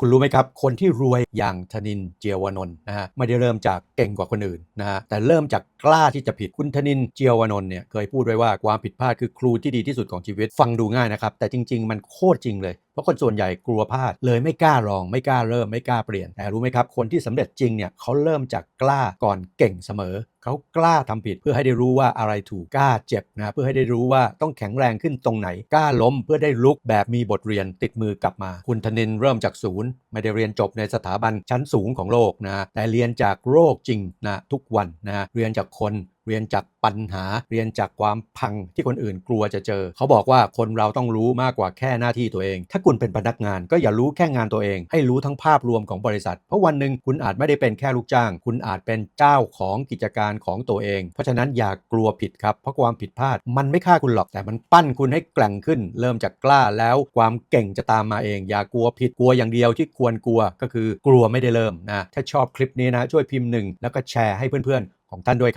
คุณรู้ไหมครับ คนที่รวยอย่างธนินเจียววนนท์นะฮะไม่ได้เริ่มจากเก่งกว่าคนอื่นนะฮะแต่เริ่มจากกล้าที่จะผิดคุณธนินเจียววนนท์เนี่ยเคยพูดไว้ว่าความผิดพลาดคือครูที่ดีที่สุดของชีวิตฟังดูง่ายนะครับแต่จริง ๆ มันโคตรจริงเลย ราะคนส่วนใหญ่กลัวพลาด เลยไม่กล้าลองไม่กล้าเริ่มไม่กล้าเปลี่ยนแต่รู้ไหมครับ คนที่สำเร็จจริงเนี่ยเขาเริ่มจากกล้าก่อนเก่งเสมอเขากล้าทำผิดเพื่อให้ได้รู้ว่าอะไรถูกกล้าเจ็บนะเพื่อให้ได้รู้ว่าต้องแข็งแรงขึ้นตรงไหนกล้าล้มเพื่อได้ลุกแบบมีบทเรียนติดมือกลับมา คุณธนินเริ่มจากศูนย์ไม่ได้เรียนจบในสถาบันชั้นสูงของโลกนะแต่เรียนจากโรคจริงนะทุกวันนะเรียนจากคน เรียนจากปัญหา เรียนจากความพังที่คนอื่นกลัวจะเจอ เขาบอกว่าคนเราต้องรู้มากกว่าแค่หน้าที่ตัวเอง ถ้าคุณเป็นพนักงานก็อย่ารู้แค่งานตัวเอง ให้รู้ทั้งภาพรวมของบริษัท เพราะวันหนึ่งคุณอาจไม่ได้เป็นแค่ลูกจ้าง คุณอาจเป็นเจ้าของกิจการของตัวเอง เพราะฉะนั้นอย่ากลัวผิดครับ เพราะความผิดพลาด มันไม่ฆ่าคุณหรอกแต่มันปั้นคุณให้แกร่งขึ้น เริ่มจากกล้าแล้วความเก่งจะตามมาเอง อย่ากลัวผิดกลัวอย่างเดียวที่ควรกลัวก็คือกลัวไม่ได้เริ่มนะถ้าชอบคลิปนี้นะช่วยพิมพ์หนึ่งแล้วก็แชร์ให้เพื่อนๆของท่านด้วยครับ